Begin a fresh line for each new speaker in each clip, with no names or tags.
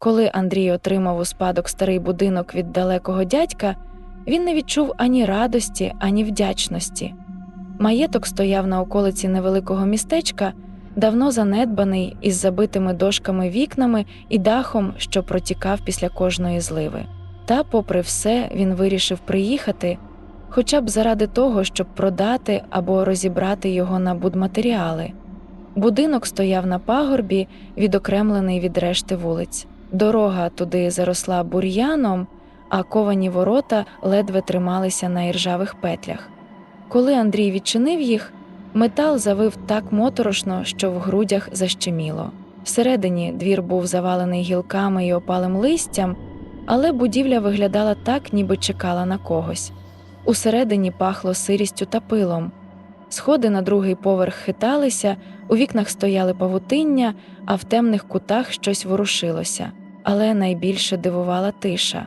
Коли Андрій отримав у спадок старий будинок від далекого дядька, він не відчув ані радості, ані вдячності. Маєток стояв на околиці невеликого містечка, давно занедбаний із забитими дошками вікнами і дахом, що протікав після кожної зливи. Та, попри все, він вирішив приїхати, хоча б заради того, щоб продати або розібрати його на будматеріали. Будинок стояв на пагорбі, відокремлений від решти вулиць. Дорога туди заросла бур'яном, а ковані ворота ледве трималися на іржавих петлях. Коли Андрій відчинив їх, метал завив так моторошно, що в грудях защеміло. Всередині двір був завалений гілками і опалим листям, але будівля виглядала так, ніби чекала на когось. Усередині пахло сирістю та пилом. Сходи на другий поверх хиталися, у вікнах стояли павутиння, а в темних кутах щось ворушилося. Але найбільше дивувала тиша.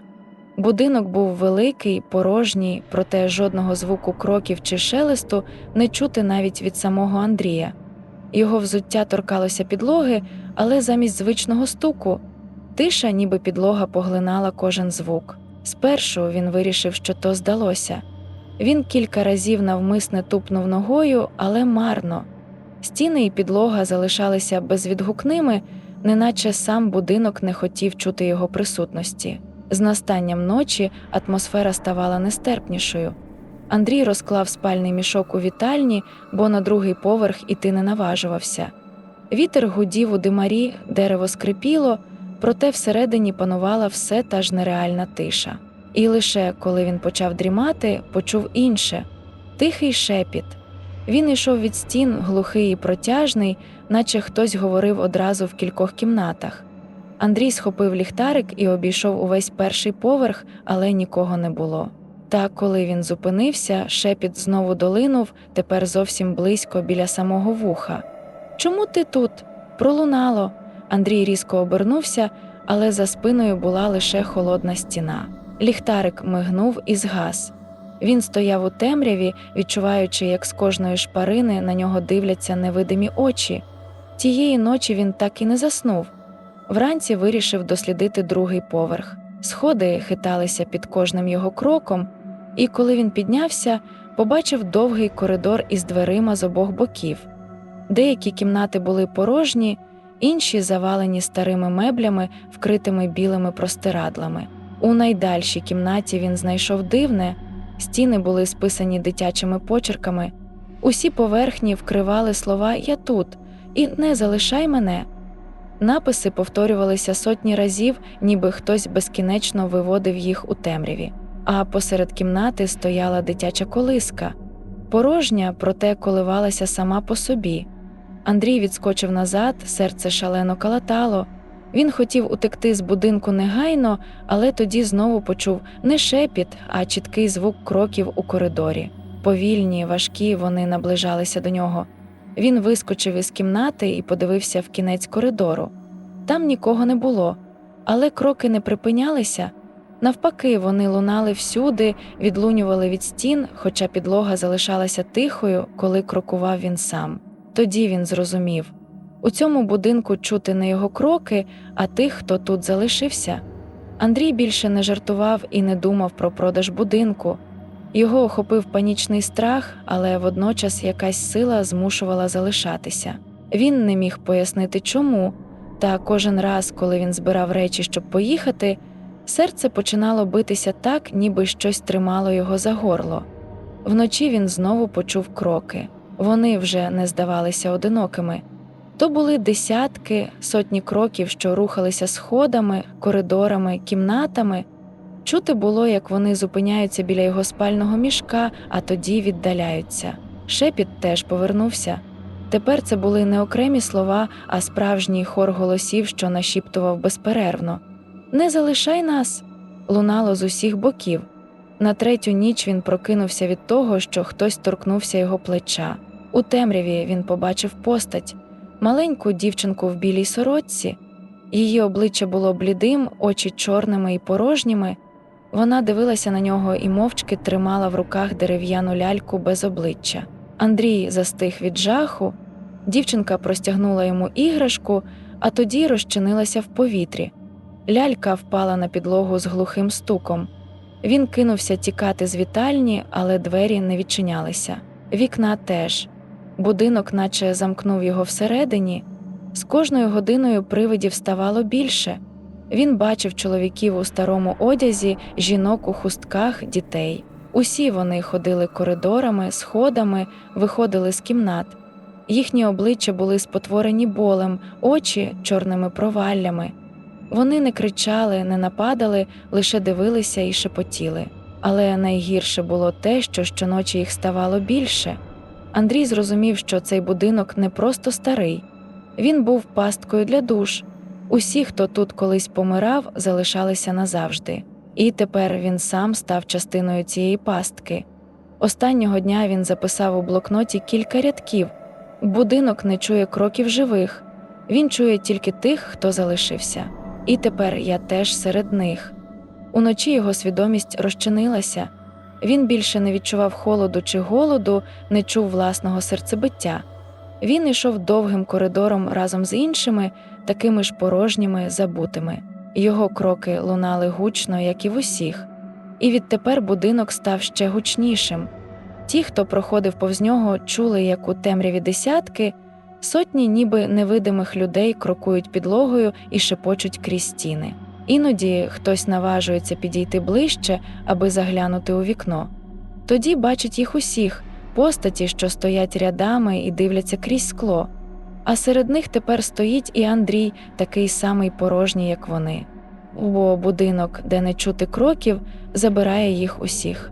Будинок був великий, порожній, проте жодного звуку кроків чи шелесту не чути навіть від самого Андрія. Його взуття торкалося підлоги, але замість звичного стуку тиша, ніби підлога поглинала кожен звук. Спершу він вирішив, що то здалося. Він кілька разів навмисне тупнув ногою, але марно. Стіни і підлога залишалися безвідгукними, неначе сам будинок не хотів чути його присутності. З настанням ночі атмосфера ставала нестерпнішою. Андрій розклав спальний мішок у вітальні, бо на другий поверх іти не наважувався. Вітер гудів у димарі, дерево скрипіло, проте всередині панувала все та ж нереальна тиша. І лише коли він почав дрімати, почув інше тихий шепіт. Він йшов від стін, глухий і протяжний, наче хтось говорив одразу в кількох кімнатах. Андрій схопив ліхтарик і обійшов увесь перший поверх, але нікого не було. Та коли він зупинився, шепіт знову долинув, тепер зовсім близько біля самого вуха. Чому ти тут? Пролунало. Андрій різко обернувся, але за спиною була лише холодна стіна. Ліхтарик мигнув і згас. Він стояв у темряві, відчуваючи, як з кожної шпарини на нього дивляться невидимі очі. Тієї ночі він так і не заснув. Вранці вирішив дослідити другий поверх. Сходи хиталися під кожним його кроком, і коли він піднявся, побачив довгий коридор із дверима з обох боків. Деякі кімнати були порожні, інші завалені старими меблями, вкритими білими простирадлами. У найдальшій кімнаті він знайшов дивне, стіни були списані дитячими почерками, усі поверхні вкривали слова Я тут і не залишай мене. Написи повторювалися сотні разів, ніби хтось безкінечно виводив їх у темряві. А посеред кімнати стояла дитяча колиска, порожня, проте коливалася сама по собі. Андрій відскочив назад, серце шалено калатало. Він хотів утекти з будинку негайно, але тоді знову почув не шепіт, а чіткий звук кроків у коридорі. Повільні, важкі вони наближалися до нього. Він вискочив із кімнати і подивився в кінець коридору. Там нікого не було, але кроки не припинялися. Навпаки, вони лунали всюди, відлунювали від стін, хоча підлога залишалася тихою, коли крокував він сам. Тоді він зрозумів у цьому будинку чути не його кроки, а тих, хто тут залишився. Андрій більше не жартував і не думав про продаж будинку. Його охопив панічний страх, але водночас якась сила змушувала залишатися. Він не міг пояснити чому, та кожен раз, коли він збирав речі, щоб поїхати, серце починало битися так, ніби щось тримало його за горло. Вночі він знову почув кроки. Вони вже не здавалися одинокими. То були десятки, сотні кроків, що рухалися сходами, коридорами, кімнатами. Чути було, як вони зупиняються біля його спального мішка, а тоді віддаляються. Шепіт теж повернувся. Тепер це були не окремі слова, а справжній хор голосів, що нашіптував безперервно. Не залишай нас! лунало з усіх боків. На третю ніч він прокинувся від того, що хтось торкнувся його плеча. У темряві він побачив постать маленьку дівчинку в білій сорочці. Її обличчя було блідим, очі чорними і порожніми. Вона дивилася на нього і мовчки тримала в руках дерев'яну ляльку без обличчя. Андрій застиг від жаху, дівчинка простягнула йому іграшку, а тоді розчинилася в повітрі. Лялька впала на підлогу з глухим стуком. Він кинувся тікати з вітальні, але двері не відчинялися. Вікна теж. Будинок, наче замкнув його всередині. З кожною годиною привидів ставало більше. Він бачив чоловіків у старому одязі, жінок у хустках, дітей. Усі вони ходили коридорами, сходами, виходили з кімнат. Їхні обличчя були спотворені болем, очі чорними проваллями. Вони не кричали, не нападали, лише дивилися і шепотіли. Але найгірше було те, що щоночі їх ставало більше. Андрій зрозумів, що цей будинок не просто старий, він був пасткою для душ. Усі, хто тут колись помирав, залишалися назавжди, і тепер він сам став частиною цієї пастки. Останнього дня він записав у блокноті кілька рядків будинок не чує кроків живих, він чує тільки тих, хто залишився. І тепер я теж серед них. Уночі його свідомість розчинилася. Він більше не відчував холоду чи голоду, не чув власного серцебиття. Він йшов довгим коридором разом з іншими, такими ж порожніми, забутими. Його кроки лунали гучно, як і в усіх, і відтепер будинок став ще гучнішим. Ті, хто проходив повз нього, чули, як у темряві десятки, сотні ніби невидимих людей крокують підлогою і шепочуть крізь стіни. Іноді хтось наважується підійти ближче, аби заглянути у вікно. Тоді бачить їх усіх постаті, що стоять рядами і дивляться крізь скло. А серед них тепер стоїть і Андрій, такий самий порожній, як вони. Бо будинок, де не чути кроків, забирає їх усіх.